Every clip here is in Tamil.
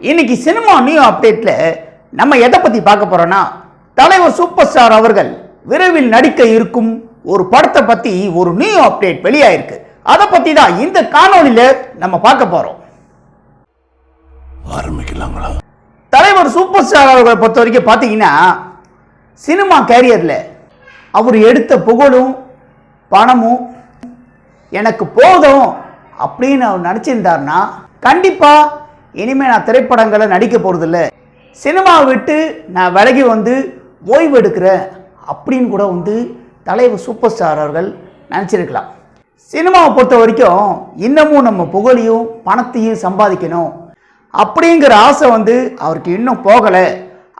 இன்னைக்கு சினிமா நியூ அப்டேட்ல நம்ம எதை பத்தி பார்க்க போறோம்னா தலைவர் சூப்பர் ஸ்டார் அவர்கள் விரைவில் நடிக்க இருக்கும் ஒரு படத்தை பத்தி ஒரு நியூ அப்டேட் வெளியாயிருக்கு. அதை பத்தி தான் இந்த காணொளியில நம்ம பார்க்க போறோம். ஆரம்பிக்கலாங்களா? தலைவர் சூப்பர் ஸ்டார் அவர்களை பொறுத்த வரைக்கும் பார்த்தீங்கன்னா சினிமா கேரியரில் அவர் எடுத்த புகழும் பணமும் எனக்கு போதும் அப்படின்னு அவர் நடிச்சிருந்தாருன்னா கண்டிப்பாக இனிமேல் நான் திரைப்படங்களை நடிக்க போகிறதில்ல சினிமாவை விட்டு நான் விலகி வந்து ஓய்வு எடுக்கிறேன் அப்படின்னு கூட வந்து தலைவர் சூப்பர் ஸ்டார் அவர்கள் நினச்சிருக்கலாம். சினிமாவை பொறுத்த வரைக்கும் இன்னமும் நம்ம புகழையும் பணத்தையும் சம்பாதிக்கணும். அப்படிங்கிற ஆசை வந்து அவருக்கு இன்னும் போகலை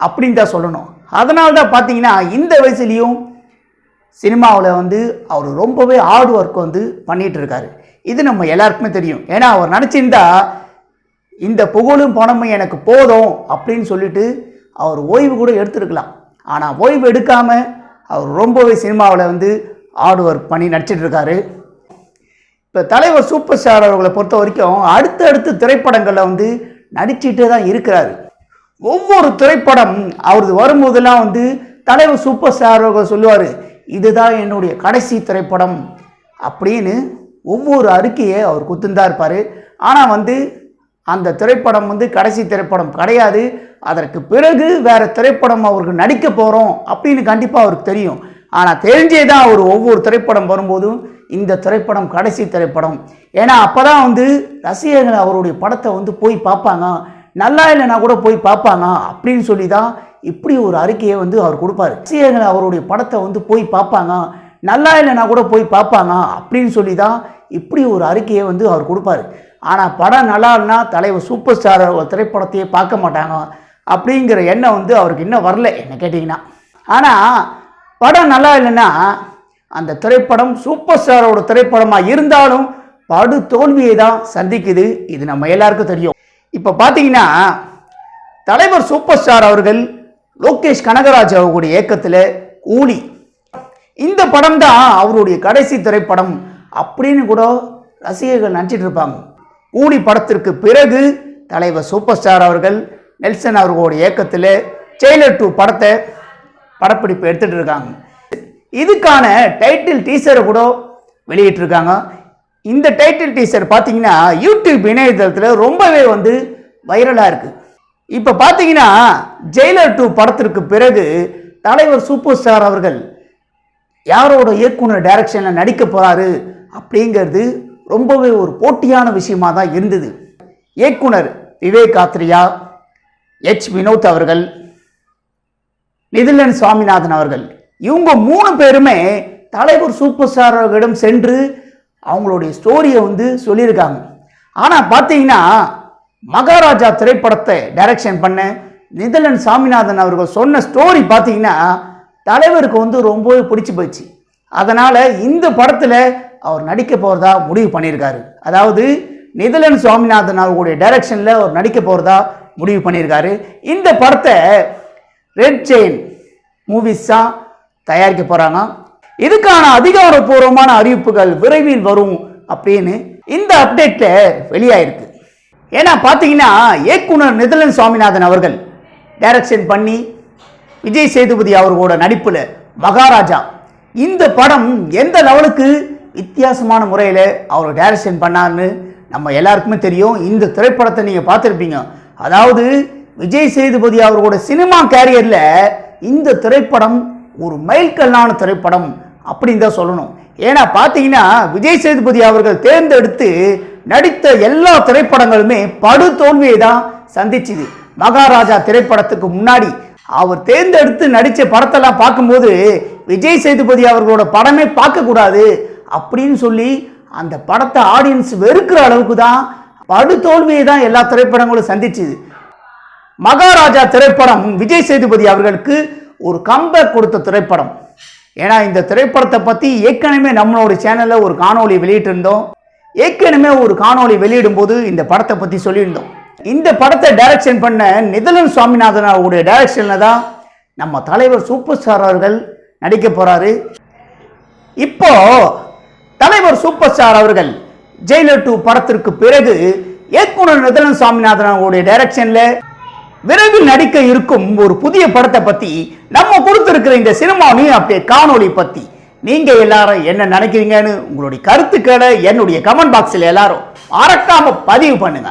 அப்படின்னு தான் சொல்லணும். அதனால தான் பார்த்தீங்கன்னா இந்த வயசுலேயும் சினிமாவில் வந்து அவர் ரொம்பவே ஹார்ட் ஒர்க் வந்து பண்ணிகிட்டு இருக்காரு. இது நம்ம எல்லாருக்குமே தெரியும். ஏன்னா அவர் நினச்சிருந்தா இந்த புகழும் பணமும் எனக்கு போதும் அப்படின்னு சொல்லிட்டு அவர் ஓய்வு கூட எடுத்திருக்கலாம். ஆனால் ஓய்வு எடுக்காமல் அவர் ரொம்பவே சினிமாவில் வந்து ஹார்ட் ஒர்க் பண்ணி நடிச்சிட்ருக்காரு இப்போ தலைவர் சூப்பர் ஸ்டார் அவர்களை பொறுத்த வரைக்கும் அடுத்தடுத்து திரைப்படங்களில் வந்து நடிச்சிட்டே தான் இருக்கிறாரு. ஒவ்வொரு திரைப்படம் அவரது வரும்போதெல்லாம் வந்து தலைவர் சூப்பர் ஸ்டார் அவர்கள் சொல்லுவார் இதுதான் என்னுடைய கடைசி திரைப்படம் அப்படின்னு ஒவ்வொரு அறிக்கையை அவர் குத்துந்தா இருப்பார் ஆனால் வந்து அந்த திரைப்படம் வந்து கடைசி திரைப்படம் கிடையாது. அதற்கு பிறகு வேறு திரைப்படம் அவருக்கு நடிக்க போகிறோம் அப்படின்னு கண்டிப்பாக அவருக்கு தெரியும். ஆனால் தெரிஞ்சே தான் அவர் ஒவ்வொரு திரைப்படம் வரும்போதும் இந்த திரைப்படம் கடைசி திரைப்படம். ஏன்னா அப்போ தான் வந்து ரசிகர்கள் அவருடைய படத்தை வந்து போய் பார்ப்பாங்க. நல்லா இல்லைனா கூட போய் பார்ப்பாங்க அப்படின்னு சொல்லி தான் இப்படி ஒரு அறிக்கையை வந்து அவர் கொடுப்பார். ரசிகர்கள் அவருடைய படத்தை வந்து போய் பார்ப்பாங்க. நல்லா இல்லைனா கூட போய் பார்ப்பாங்க அப்படின்னு சொல்லி தான் இப்படி ஒரு அறிக்கையை வந்து அவர் கொடுப்பார். ஆனால் படம் நல்லா இல்லைனா தலைவர் சூப்பர் ஸ்டார் ஒரு திரைப்படத்தையே பார்க்க மாட்டாங்க அப்படிங்கிற எண்ணம் வந்து அவருக்கு இன்னும் வரல என்ன கேட்டிங்கன்னா. ஆனால் படம் நல்லா இல்லைன்னா அந்த திரைப்படம் சூப்பர் ஸ்டாரோட திரைப்படமாக இருந்தாலும் படு தோல்வியை தான் சந்திக்குது. இது நம்ம எல்லாருக்கும் தெரியும். இப்போ பார்த்தீங்கன்னா தலைவர் சூப்பர் ஸ்டார் அவர்கள் லோகேஷ் கனகராஜ் அவர்களுடைய இயக்கத்தில் கூலி. இந்த படம் தான் அவருடைய கடைசி திரைப்படம் அப்படின்னு கூட ரசிகர்கள் நினச்சிட்டு இருப்பாங்க. கூலி படத்திற்கு பிறகு தலைவர் சூப்பர் ஸ்டார் அவர்கள் நெல்சன் அவர்களுடைய இயக்கத்தில் ஜெயிலர் டூ படத்தை படப்பிடிப்பு எடுத்துகிட்டு இருக்காங்க. இதுக்கான டைட்டில் டீசரை கூட வெளியிட்டிருக்காங்க. இந்த டைட்டில் டீசர் பார்த்தீங்கன்னா யூடியூப் இணையதளத்தில் ரொம்பவே வந்து வைரலாக இருக்குது இப்போ பார்த்தீங்கன்னா ஜெயிலர் டூ படத்திற்கு பிறகு தலைவர் சூப்பர் ஸ்டார் அவர்கள் யாரோட இயக்குனர் டைரக்ஷனில் நடிக்க போகிறாரு அப்படிங்கிறது ரொம்பவே ஒரு போட்டியான விஷயமா தான் இருந்தது. இயக்குனர் விவேக் ஆத்ரியா எச். வினோத் அவர்கள் நிதிலன் சுவாமிநாதன் அவர்கள் இவங்க மூணு பேருமே தலைவர் சூப்பர் ஸ்டார் அவர்களிடம் சென்று அவங்களுடைய ஸ்டோரியை வந்து சொல்லியிருக்காங்க. ஆனால் பார்த்தீங்கன்னா மகாராஜா திரைப்படத்தை டைரக்ஷன் பண்ண நிதலன் சாமிநாதன் அவர்கள் சொன்ன ஸ்டோரி பார்த்தீங்கன்னா தலைவருக்கு வந்து ரொம்பவே பிடிச்சி போச்சு. அதனால் இந்த படத்தில் அவர் நடிக்க போகிறதா முடிவு பண்ணியிருக்காரு. அதாவது நிதலன் சுவாமிநாதன் அவர்களுடைய டைரக்ஷனில் அவர் நடிக்க போகிறதா முடிவு பண்ணியிருக்காரு. இந்த படத்தை ரெட் செயின் மூவிஸ் தான் தயாரிக்க போகிறாங்க இதுக்கான அதிகாரப்பூர்வமான அறிவிப்புகள் விரைவில் வரும் அப்படின்னு இந்த அப்டேட்டில் வெளியாயிருக்கு. ஏன்னா பார்த்தீங்கன்னா இயக்குனர் நிதலன் சுவாமிநாதன் அவர்கள் டைரக்ஷன் பண்ணி விஜய் சேதுபதி அவர்களோட நடிப்பில் மகாராஜா. இந்த படம் எந்த லெவலுக்கு வித்தியாசமான முறையில் அவர் டைரக்ஷன் பண்ணார்னு நம்ம எல்லாருக்குமே தெரியும். இந்த திரைப்படத்தை நீங்கள் பார்த்துருப்பீங்க. அதாவது விஜய் சேதுபதி அவர்களோட சினிமா கேரியரில் இந்த திரைப்படம் ஒரு மைல்கல்லான திரைப்படம் அப்படின்னு தான் சொல்லணும். ஏன்னா பார்த்தீங்கன்னா விஜய் சேதுபதி அவர்கள் தேர்ந்தெடுத்து நடித்த எல்லா திரைப்படங்களுமே படு தோல்வியை தான் சந்திச்சுது. மகாராஜா திரைப்படத்துக்கு முன்னாடி அவர் தேர்ந்தெடுத்து நடித்த படத்தெல்லாம் பார்க்கும்போது விஜய் சேதுபதி அவர்களோட படமே பார்க்கக்கூடாது. அப்படின்னு சொல்லி அந்த படத்தை ஆடியன்ஸ் வெறுக்கிற அளவுக்கு தான் படு தோல்வியை தான் எல்லா திரைப்படங்களும் சந்திச்சுது. மகாராஜா திரைப்படம் விஜய் சேதுபதி அவர்களுக்கு ஒரு கம்பேக் கொடுத்த திரைப்படம். ஏன்னா இந்த திரைப்படத்தை பற்றி ஏற்கனவே நம்மளோட சேனலில் ஒரு காணொளி வெளியிட்டிருந்தோம். ஏற்கனவே ஒரு காணொளி வெளியிடும்போது இந்த படத்தை பற்றி சொல்லியிருந்தோம். இந்த படத்தை டைரக்ஷன் பண்ண நிதலன் சுவாமிநாதன் அவருடைய டைரக்ஷனில் தான் நம்ம தலைவர் சூப்பர் ஸ்டார் அவர்கள் நடிக்க போகிறாரு இப்போ தலைவர் சூப்பர் ஸ்டார் அவர்கள் ஜெயிலர் டூ படத்திற்கு பிறகு இயக்குனர் நிதலன் சுவாமிநாதன் அவருடைய டைரக்ஷன்ல விரைவில் நடிக்க இருக்கும் ஒரு புதிய படத்தை பத்தி நம்ம கொடுத்திருக்கிற இந்த சினிமா அப்படியே அப்டேட் காணொளி பத்தி நீங்க எல்லாரும் என்ன நினைக்கிறீங்கன்னு உங்களுடைய கருத்துக்களை என்னுடைய கமெண்ட் பாக்ஸில் எல்லாரும் மறக்காம பதிவு பண்ணுங்க.